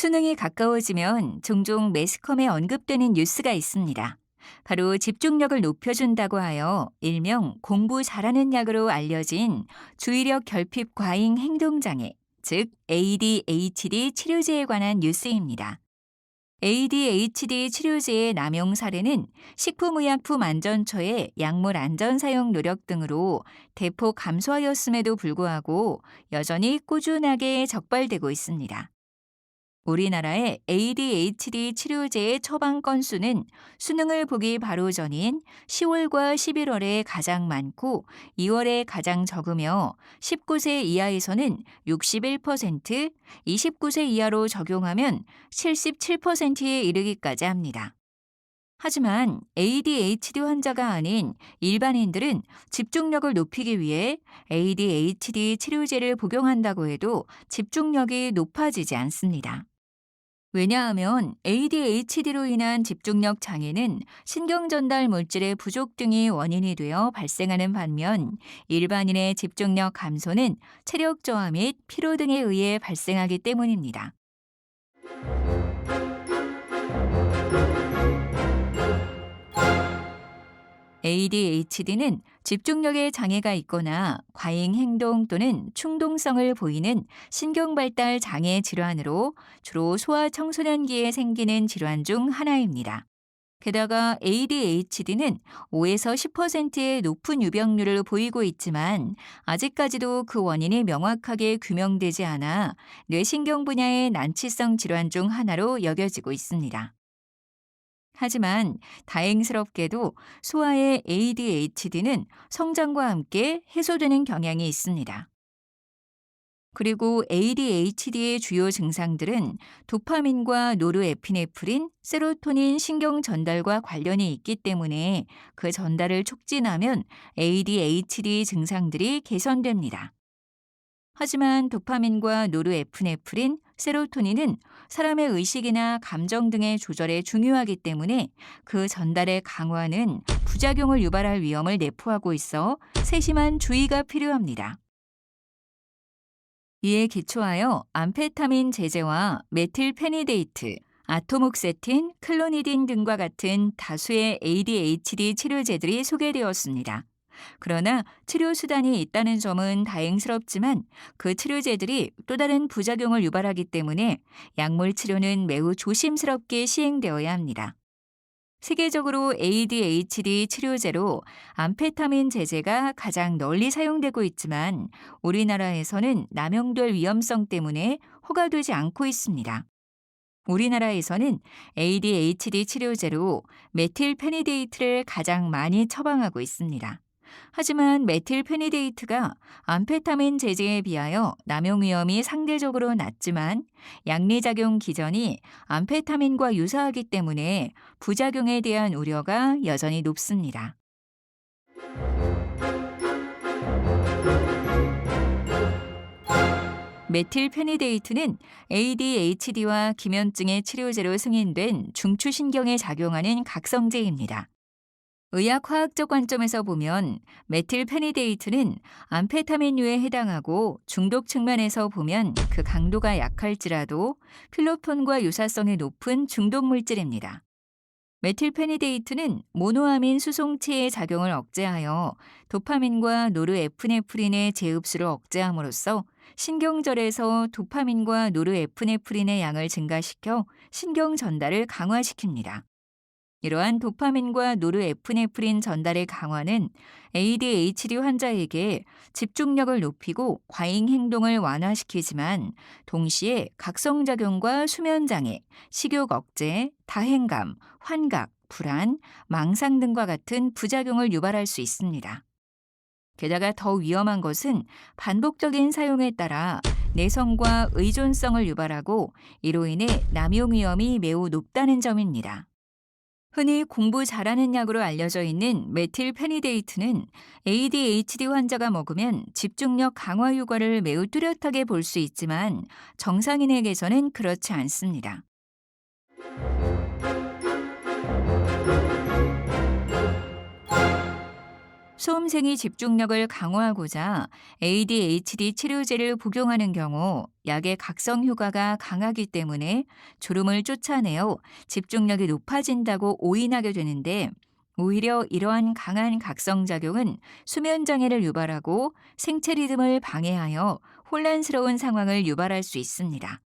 수능이 가까워지면 종종 매스컴에 언급되는 뉴스가 있습니다. 바로 집중력을 높여준다고 하여 일명 공부 잘하는 약으로 알려진 주의력 결핍 과잉 행동장애, 즉 ADHD 치료제에 관한 뉴스입니다. ADHD 치료제의 남용 사례는 식품의약품안전처의 약물 안전 사용 노력 등으로 대폭 감소하였음에도 불구하고 여전히 꾸준하게 적발되고 있습니다. 우리나라의 ADHD 치료제의 처방 건수는 수능을 보기 바로 전인 10월과 11월에 가장 많고 2월에 가장 적으며 19세 이하에서는 61%, 29세 이하로 적용하면 77%에 이르기까지 합니다. 하지만 ADHD 환자가 아닌 일반인들은 집중력을 높이기 위해 ADHD 치료제를 복용한다고 해도 집중력이 높아지지 않습니다. 왜냐하면 ADHD로 인한 집중력 장애는 신경 전달 물질의 부족 등이 원인이 되어 발생하는 반면 일반인의 집중력 감소는 체력 저하 및 피로 등에 의해 발생하기 때문입니다. 집중력에 장애가 있거나 과잉 행동 또는 충동성을 보이는 신경 발달 장애 질환으로 주로 소아 청소년기에 생기는 질환 중 하나입니다. 게다가 ADHD는 5에서 10%의 높은 유병률을 보이고 있지만 아직까지도 그 원인이 명확하게 규명되지 않아 뇌신경 분야의 난치성 질환 중 하나로 여겨지고 있습니다. 하지만 다행스럽게도 소아의 ADHD는 성장과 함께 해소되는 경향이 있습니다. 그리고 ADHD의 주요 증상들은 도파민과 노르에피네프린, 세로토닌 신경 전달과 관련이 있기 때문에 그 전달을 촉진하면 ADHD 증상들이 개선됩니다. 하지만 도파민과 노르에프네프린, 세로토닌은 사람의 의식이나 감정 등의 조절에 중요하기 때문에 그 전달의 강화는 부작용을 유발할 위험을 내포하고 있어 세심한 주의가 필요합니다. 이에 기초하여 암페타민 제제와 메틸페니데이트, 아토목세틴, 클로니딘 등과 같은 다수의 ADHD 치료제들이 소개되었습니다. 그러나 치료 수단이 있다는 점은 다행스럽지만 그 치료제들이 또 다른 부작용을 유발하기 때문에 약물 치료는 매우 조심스럽게 시행되어야 합니다. 세계적으로 ADHD 치료제로 암페타민 제제가 가장 널리 사용되고 있지만 우리나라에서는 남용될 위험성 때문에 허가되지 않고 있습니다. 우리나라에서는 ADHD 치료제로 메틸페니데이트를 가장 많이 처방하고 있습니다. 하지만 메틸 페니데이트가 암페타민 제제에 비하여 남용 위험이 상대적으로 낮지만 양리작용 기전이 암페타민과 유사하기 때문에 부작용에 대한 우려가 여전히 높습니다. 메틸 페니데이트는 ADHD와 기면증의 치료제로 승인된 중추신경에 작용하는 각성제입니다. 의학화학적 관점에서 보면 메틸 페니데이트는 암페타민류에 해당하고 중독 측면에서 보면 그 강도가 약할지라도 필로폰과 유사성이 높은 중독 물질입니다. 메틸 페니데이트는 모노아민 수송체의 작용을 억제하여 도파민과 노르에프네프린의 재흡수를 억제함으로써 신경절에서 도파민과 노르에프네프린의 양을 증가시켜 신경 전달을 강화시킵니다. 이러한 도파민과 노르에프네프린 전달의 강화는 ADHD 환자에게 집중력을 높이고 과잉 행동을 완화시키지만 동시에 각성작용과 수면장애, 식욕 억제, 다행감, 환각, 불안, 망상 등과 같은 부작용을 유발할 수 있습니다. 게다가 더 위험한 것은 반복적인 사용에 따라 내성과 의존성을 유발하고 이로 인해 남용 위험이 매우 높다는 점입니다. 흔히 공부 잘하는 약으로 알려져 있는 메틸페니데이트는 ADHD 환자가 먹으면 집중력 강화 효과를 매우 뚜렷하게 볼 수 있지만 정상인에게서는 그렇지 않습니다. 수험생이 집중력을 강화하고자 ADHD 치료제를 복용하는 경우 약의 각성 효과가 강하기 때문에 졸음을 쫓아내어 집중력이 높아진다고 오인하게 되는데 오히려 이러한 강한 각성 작용은 수면 장애를 유발하고 생체 리듬을 방해하여 혼란스러운 상황을 유발할 수 있습니다.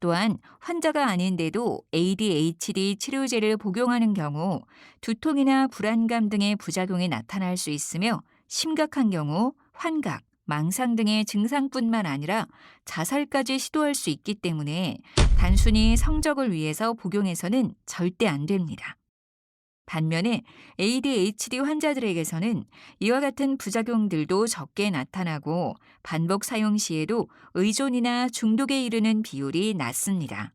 또한 환자가 아닌데도 ADHD 치료제를 복용하는 경우 두통이나 불안감 등의 부작용이 나타날 수 있으며 심각한 경우 환각, 망상 등의 증상뿐만 아니라 자살까지 시도할 수 있기 때문에 단순히 성적을 위해서 복용해서는 절대 안 됩니다. 반면에 ADHD 환자들에게서는 이와 같은 부작용들도 적게 나타나고 반복 사용 시에도 의존이나 중독에 이르는 비율이 낮습니다.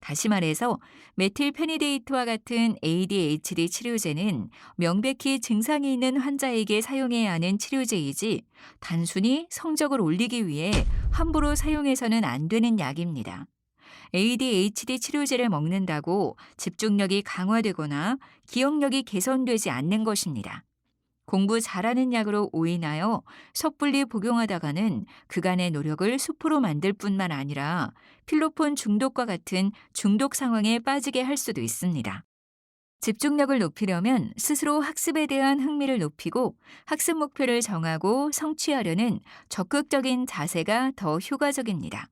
다시 말해서 메틸페니데이트와 같은 ADHD 치료제는 명백히 증상이 있는 환자에게 사용해야 하는 치료제이지 단순히 성적을 올리기 위해 함부로 사용해서는 안 되는 약입니다. ADHD 치료제를 먹는다고 집중력이 강화되거나 기억력이 개선되지 않는 것입니다. 공부 잘하는 약으로 오인하여 섣불리 복용하다가는 그간의 노력을 수포로 만들 뿐만 아니라 필로폰 중독과 같은 중독 상황에 빠지게 할 수도 있습니다. 집중력을 높이려면 스스로 학습에 대한 흥미를 높이고 학습 목표를 정하고 성취하려는 적극적인 자세가 더 효과적입니다.